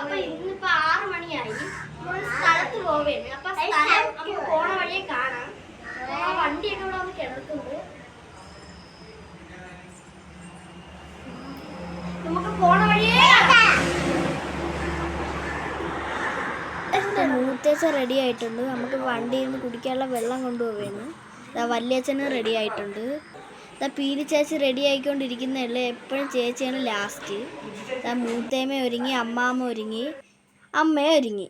അപ്പൊ ഇന്നിപ്പോ ആറ് മണിയായി. സ്ഥലത്ത് പോവേണ്. അപ്പൊ സ്ഥലം നമുക്ക് പോണ വഴിയെ കാണാം. ആ വണ്ടിയൊക്കെ ഇവിടെ വന്ന് കിടക്കുന്നുണ്ട്. നമുക്ക് പോണ വഴിയേ മൂത്തേച്ച റെഡി ആയിട്ടുണ്ട്. നമുക്ക് വണ്ടിയിൽ നിന്ന് കുടിക്കാനുള്ള വെള്ളം കൊണ്ടുപോവേന്ന് വല്യച്ഛനും റെഡി ആയിട്ടുണ്ട്. ഇതാ പീലി ചേച്ചി റെഡി ആയിക്കൊണ്ടിരിക്കുന്നതല്ലേ? എപ്പോഴും ചേച്ചിയാണ് ലാസ്റ്റ് ഇതാ മൂത്തേമ്മ ഒരുങ്ങി അമ്മാമ്മ ഒരുങ്ങി അമ്മ ഒരുങ്ങി.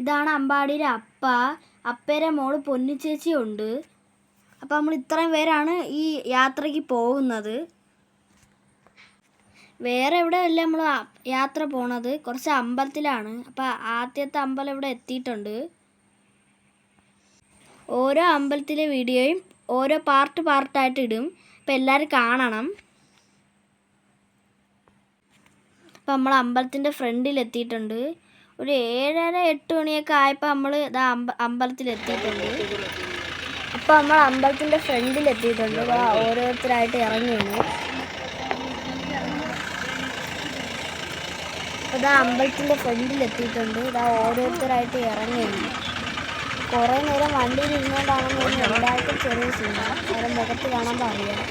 ഇതാണ് അമ്പാടിയുടെ അപ്പ. അപ്പേരെ മോൾ പൊന്നു ചേച്ചി ഉണ്ട്. അപ്പം നമ്മൾ ഇത്രയും പേരാണ് ഈ യാത്രയ്ക്ക് പോകുന്നത്. വേറെ എവിടെയല്ല നമ്മൾ യാത്ര പോണത്? കുറച്ച് അമ്പലത്തിലാണ്. അപ്പം ആദ്യത്തെ അമ്പലം ഇവിടെ എത്തിയിട്ടുണ്ട്. ഓരോ അമ്പലത്തിലെ വീഡിയോയും ഓരോ പാർട്ട് പാർട്ടായിട്ട് ഇടും. അപ്പം എല്ലാവരും കാണണം. അപ്പം നമ്മൾ അമ്പലത്തിന്റെ ഫ്രണ്ടിൽ എത്തിയിട്ടുണ്ട്. ഒരു ഏഴര എട്ട് മണിയൊക്കെ ആയപ്പോൾ നമ്മൾ ഇതാ അമ്പ അമ്പലത്തിലെത്തിയിട്ടുണ്ട് അപ്പം നമ്മൾ അമ്പലത്തിന്റെ ഫ്രണ്ടിൽ എത്തിയിട്ടുണ്ട്. ഓരോരുത്തരായിട്ട് ഇറങ്ങി വന്നു ഇതാ അമ്പലത്തിന്റെ ഫ്രണ്ടിൽ എത്തിയിട്ടുണ്ട്. ഇതാ ഓരോരുത്തരായിട്ട് ഇറങ്ങി വന്നു കുറേ നേരം വണ്ടിയിൽ ഇരുന്നുകൊണ്ടാണെന്ന് എല്ലാവർക്കും ചെറിയ സിനിമ അവരെ മുഖത്ത് കാണാൻ പറയാം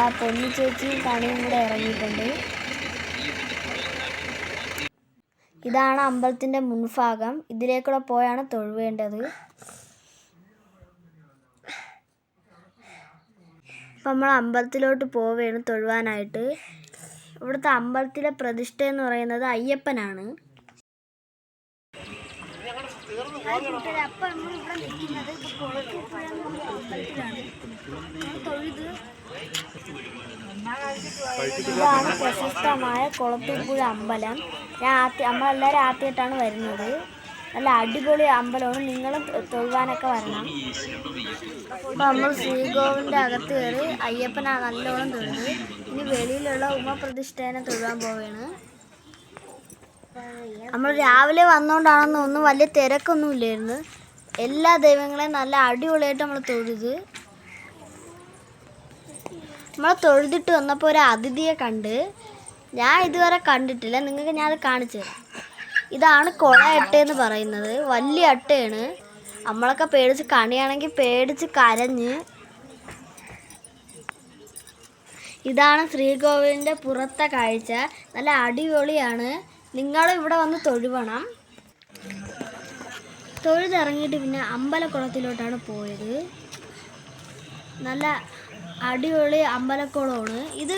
ആ പൊന്നു ചേച്ചിയും കണിയും കൂടെ ഇറങ്ങിയിട്ടുണ്ട്. ഇതാണ് അമ്പലത്തിന്റെ മുൻഭാഗം. ഇതിലേക്കൂടെ പോയാണ് തൊഴുവേണ്ടത്. അപ്പം നമ്മൾ അമ്പലത്തിലോട്ട് പോവുകയാണ് തൊഴുവാനായിട്ട്. ഇവിടുത്തെ അമ്പലത്തിലെ പ്രതിഷ്ഠ എന്ന് പറയുന്നത് അയ്യപ്പനാണ്. ഇതാണ് പ്രശസ്തമായ കുളത്തൂപ്പുഴ അമ്പലം. രാത്രി നമ്മളെല്ലാം രാത്രിയിട്ടാണ് വരുന്നത്. നല്ല അടിപൊളി അമ്പലമാണ്. നിങ്ങളും തൊഴുവാനൊക്കെ വരണം. അപ്പോൾ നമ്മൾ ശ്രീകോവിന്റെ അകത്ത് കയറി അയ്യപ്പനാ നല്ലോണം തൊഴുത് ഇനി വെളിയിലുള്ള ഉമപ്രതിഷ്ഠേനെ തൊഴുവാൻ പോവുകയാണ്. നമ്മൾ രാവിലെ വന്നുകൊണ്ടാണെന്ന് ഒന്നും വലിയ തിരക്കൊന്നും ഇല്ലായിരുന്നു. എല്ലാ ദൈവങ്ങളെയും നല്ല അടിപൊളിയായിട്ട് നമ്മൾ തൊഴുത്. നമ്മൾ തൊഴുതിട്ട് വന്നപ്പോൾ ഒരു അതിഥിയെ കണ്ട് ഞാൻ ഇതുവരെ കണ്ടിട്ടില്ല. നിങ്ങൾക്ക് ഞാനത് കാണിച്ചു തരാം. ഇതാണ് കൊള എന്ന് പറയുന്നത്. വലിയ അട്ടയാണ്. നമ്മളൊക്കെ പേടിച്ച് കണിയാണെങ്കിൽ പേടിച്ച് കരഞ്ഞ്. ഇതാണ് ശ്രീകോവിലിന്റെ പുറത്തെ കാഴ്ച. നല്ല അടിപൊളിയാണ്. നിങ്ങൾ ഇവിടെ വന്ന് തൊഴുവണം. തൊഴുതിറങ്ങിയിട്ട് പിന്നെ അമ്പലക്കുളത്തിലോട്ടാണ് പോയത്. നല്ല അടിപൊളി അമ്പലക്കുളമാണ്. ഇത്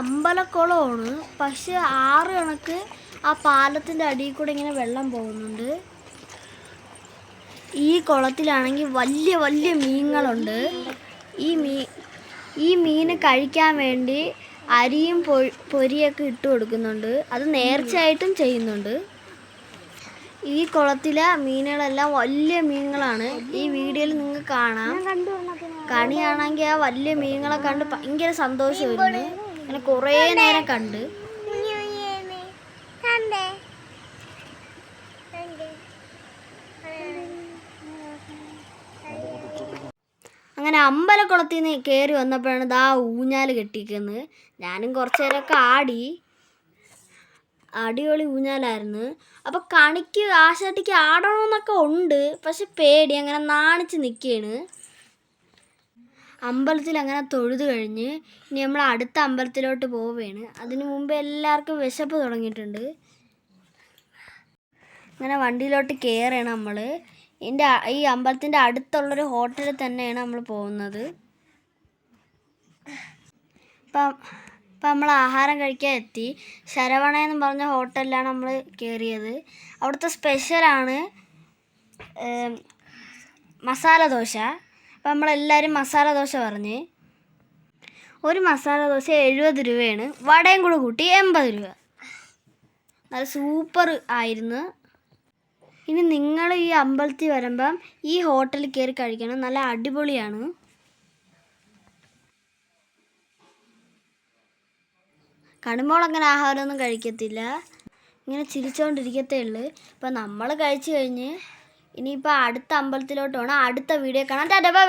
അമ്പലക്കുളമാണ്. പക്ഷെ ആറ് കണക്ക് ആ പാലത്തിന്റെ അടിയിൽ കൂടെ ഇങ്ങനെ വെള്ളം പോകുന്നുണ്ട്. ഈ കുളത്തിലാണെങ്കിൽ വലിയ വലിയ മീനുകളുണ്ട്. ഈ മീ ഈ മീൻ കഴിക്കാൻ വേണ്ടി അരിയും പൊരിയൊക്കെ ഇട്ട് കൊടുക്കുന്നുണ്ട്. അത് നേർച്ചയായിട്ടും ചെയ്യുന്നുണ്ട്. ഈ കുളത്തിലെ മീനുകളെല്ലാം വലിയ മീനുകളാണ്. ഈ വീഡിയോയിൽ നിങ്ങൾക്ക് കാണാം. കണിയാണെങ്കിൽ ആ വലിയ മീനുകളെ കണ്ട് ഭയങ്കര സന്തോഷമായിരുന്നു അങ്ങനെ കുറേ നേരം കണ്ട്. അങ്ങനെ അമ്പലക്കുളത്തിൽ നിന്ന് കയറി വന്നപ്പോഴാണ് ദാ ഊഞ്ഞാൽ കെട്ടിക്കുന്നത് ഞാനും കുറച്ച് നേരമൊക്കെ ആടി. അടിപൊളി ഊഞ്ഞാലായിരുന്നു. അപ്പോൾ കണിക്ക് ആശാട്ടിക്ക് ആടണമെന്നൊക്കെ ഉണ്ട്. പക്ഷെ പേടി അങ്ങനെ നാണിച്ച് നിൽക്കുകയാണ് അമ്പലത്തിൽ അങ്ങനെ തൊഴുത് കഴിഞ്ഞ് ഇനി നമ്മൾ അടുത്ത അമ്പലത്തിലോട്ട് പോവുകയാണ് അതിനു മുമ്പ് എല്ലാവർക്കും വിശപ്പ് തുടങ്ങിയിട്ടുണ്ട്. അങ്ങനെ വണ്ടിയിലോട്ട് കയറുകയാണ് നമ്മൾ ഇതിന്റെ ഈ അമ്പലത്തിന്റെ അടുത്തുള്ളൊരു ഹോട്ടലിൽ തന്നെയാണ് നമ്മൾ പോകുന്നത്. ഇപ്പം നമ്മൾ ആഹാരം കഴിക്കാൻ എത്തി. ശരവണ എന്ന് പറഞ്ഞ ഹോട്ടലിലാണ് നമ്മൾ കയറിയത് അവിടുത്തെ സ്പെഷ്യലാണ് മസാല ദോശ. അപ്പം നമ്മളെല്ലാവരും മസാല ദോശ പറഞ്ഞ് ഒരു മസാല ദോശ എഴുപത് രൂപയാണ്. വടയും കൂടെ കൂട്ടി എൺപത് രൂപ. നല്ല സൂപ്പർ ആയിരുന്നു. ഇനി നിങ്ങൾ ഈ അമ്പലത്തിൽ വരുമ്പം ഈ ഹോട്ടലിൽ കയറി കഴിക്കണം. നല്ല അടിപൊളിയാണ്. കടുമ്പോൾ അങ്ങനെ ആഹാരമൊന്നും കഴിക്കത്തില്ല. ഇങ്ങനെ ചിരിച്ചുകൊണ്ടിരിക്കത്തേ ഉള്ളൂ. ഇപ്പം നമ്മൾ കഴിച്ചു കഴിഞ്ഞ് ഇനിയിപ്പോൾ അടുത്ത അമ്പലത്തിലോട്ട് പോകണം അടുത്ത വീഡിയോ കാണാൻ ടാറ്റാ.